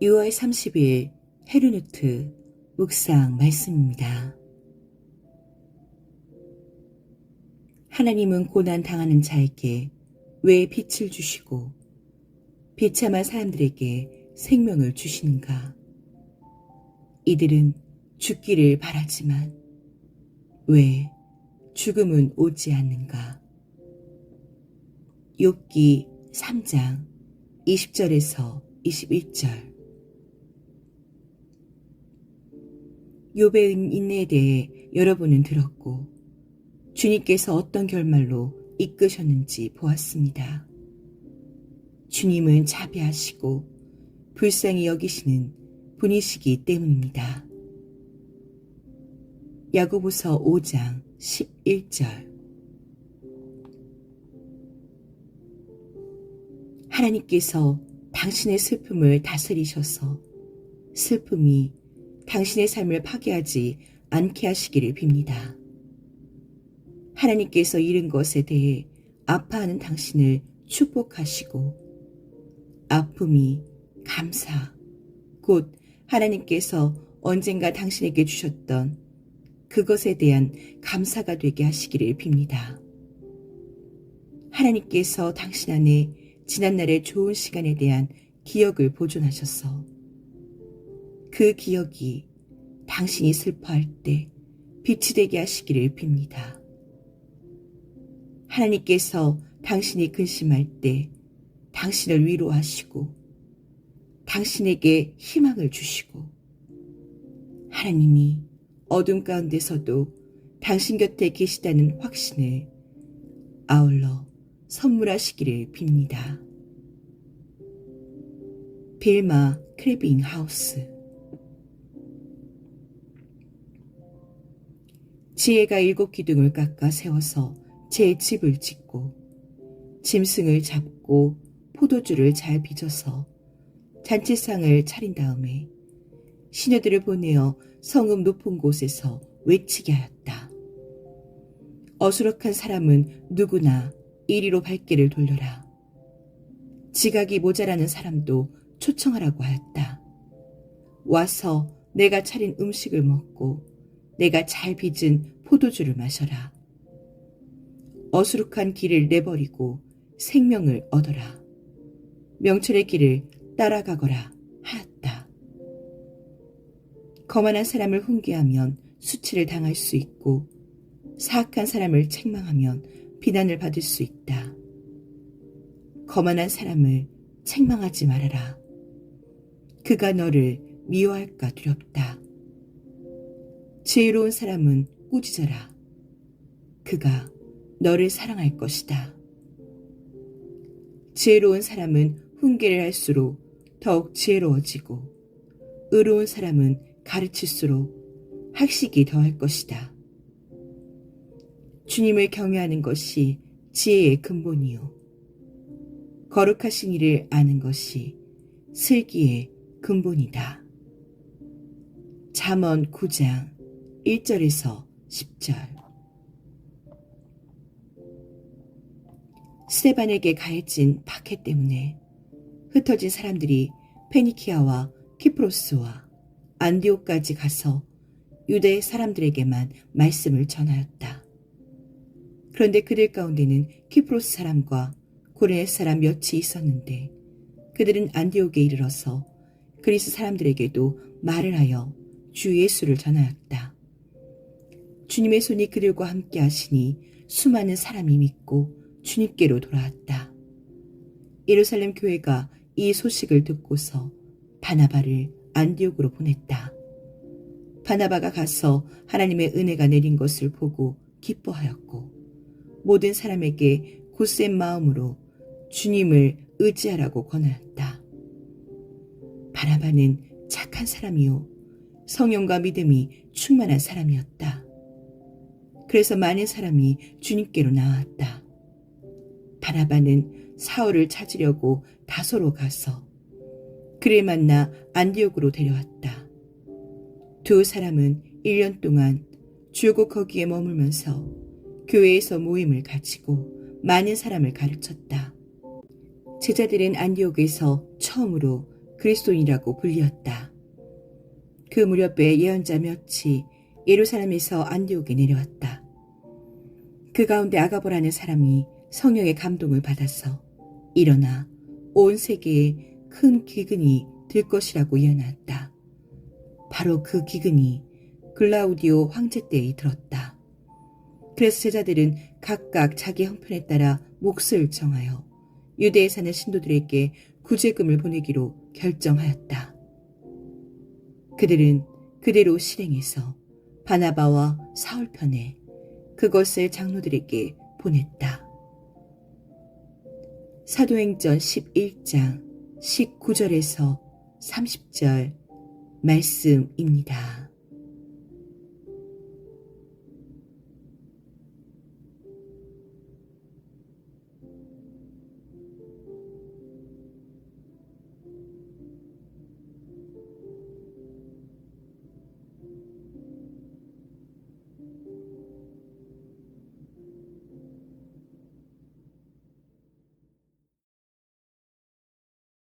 6월 30일 헤르누트 묵상 말씀입니다. 하나님은 고난 당하는 자에게 왜 빛을 주시고 비참한 사람들에게 생명을 주시는가? 이들은 죽기를 바라지만 왜 죽음은 오지 않는가? 욥기 3장 20절에서 21절 욥의 인내에 대해 여러분은 들었고 주님께서 어떤 결말로 이끄셨는지 보았습니다. 주님은 자비하시고 불쌍히 여기시는 분이시기 때문입니다. 야고보서 5장 11절 하나님께서 당신의 슬픔을 다스리셔서 슬픔이 당신의 삶을 파괴하지 않게 하시기를 빕니다. 하나님께서 잃은 것에 대해 아파하는 당신을 축복하시고 아픔이 감사, 곧 하나님께서 언젠가 당신에게 주셨던 그것에 대한 감사가 되게 하시기를 빕니다. 하나님께서 당신 안에 지난날의 좋은 시간에 대한 기억을 보존하셔서 그 기억이 당신이 슬퍼할 때 빛이 되게 하시기를 빕니다. 하나님께서 당신이 근심할 때 당신을 위로하시고 당신에게 희망을 주시고 하나님이 어둠 가운데서도 당신 곁에 계시다는 확신을 아울러 선물하시기를 빕니다. 빌마 크레빙 하우스 지혜가 일곱 기둥을 깎아 세워서 제 집을 짓고 짐승을 잡고 포도주를 잘 빚어서 잔치상을 차린 다음에 시녀들을 보내어 성읍 높은 곳에서 외치게 하였다. 어수룩한 사람은 누구나 이리로 발길을 돌려라. 지각이 모자라는 사람도 초청하라고 하였다. 와서 내가 차린 음식을 먹고 내가 잘 빚은 포도주를 마셔라. 어수룩한 길을 내버리고 생명을 얻어라. 명철의 길을 따라가거라 하였다. 거만한 사람을 훈계하면 수치를 당할 수 있고 사악한 사람을 책망하면 비난을 받을 수 있다. 거만한 사람을 책망하지 말아라. 그가 너를 미워할까 두렵다. 지혜로운 사람은 꾸짖어라. 그가 너를 사랑할 것이다. 지혜로운 사람은 훈계를 할수록 더욱 지혜로워지고 의로운 사람은 가르칠수록 학식이 더할 것이다. 주님을 경외하는 것이 지혜의 근본이요. 거룩하신 이를 아는 것이 슬기의 근본이다. 잠언 9장 1절에서 10절 스테반에게 가해진 박해 때문에 흩어진 사람들이 페니키아와 키프로스와 안디오까지 가서 유대 사람들에게만 말씀을 전하였다. 그런데 그들 가운데는 키프로스 사람과 고레 사람 몇이 있었는데 그들은 안디옥에 이르러서 그리스 사람들에게도 말을 하여 주 예수를 전하였다. 주님의 손이 그들과 함께 하시니 수많은 사람이 믿고 주님께로 돌아왔다. 예루살렘 교회가 이 소식을 듣고서 바나바를 안디옥으로 보냈다. 바나바가 가서 하나님의 은혜가 내린 것을 보고 기뻐하였고 모든 사람에게 굳센 마음으로 주님을 의지하라고 권하였다. 바나바는 착한 사람이요 성령과 믿음이 충만한 사람이었다. 그래서 많은 사람이 주님께로 나왔다. 바나바는 사울을 찾으려고 다소로 가서 그를 만나 안디옥으로 데려왔다. 두 사람은 1년 동안 줄곧 거기에 머물면서 교회에서 모임을 가지고 많은 사람을 가르쳤다. 제자들은 안디옥에서 처음으로 그리스도인이라고 불리었다. 그 무렵에 예언자 몇이 예루살렘에서 안디옥에 내려왔다. 그 가운데 아가보라는 사람이 성령의 감동을 받아서 일어나 온 세계에 큰 기근이 들 것이라고 예언했다. 바로 그 기근이 글라우디오 황제 때에 들었다. 그래서 제자들은 각각 자기 형편에 따라 몫을 정하여 유대에 사는 신도들에게 구제금을 보내기로 결정하였다. 그들은 그대로 실행해서 바나바와 사울 편에 그것을 장로들에게 보냈다. 사도행전 11장 19절에서 30절 말씀입니다.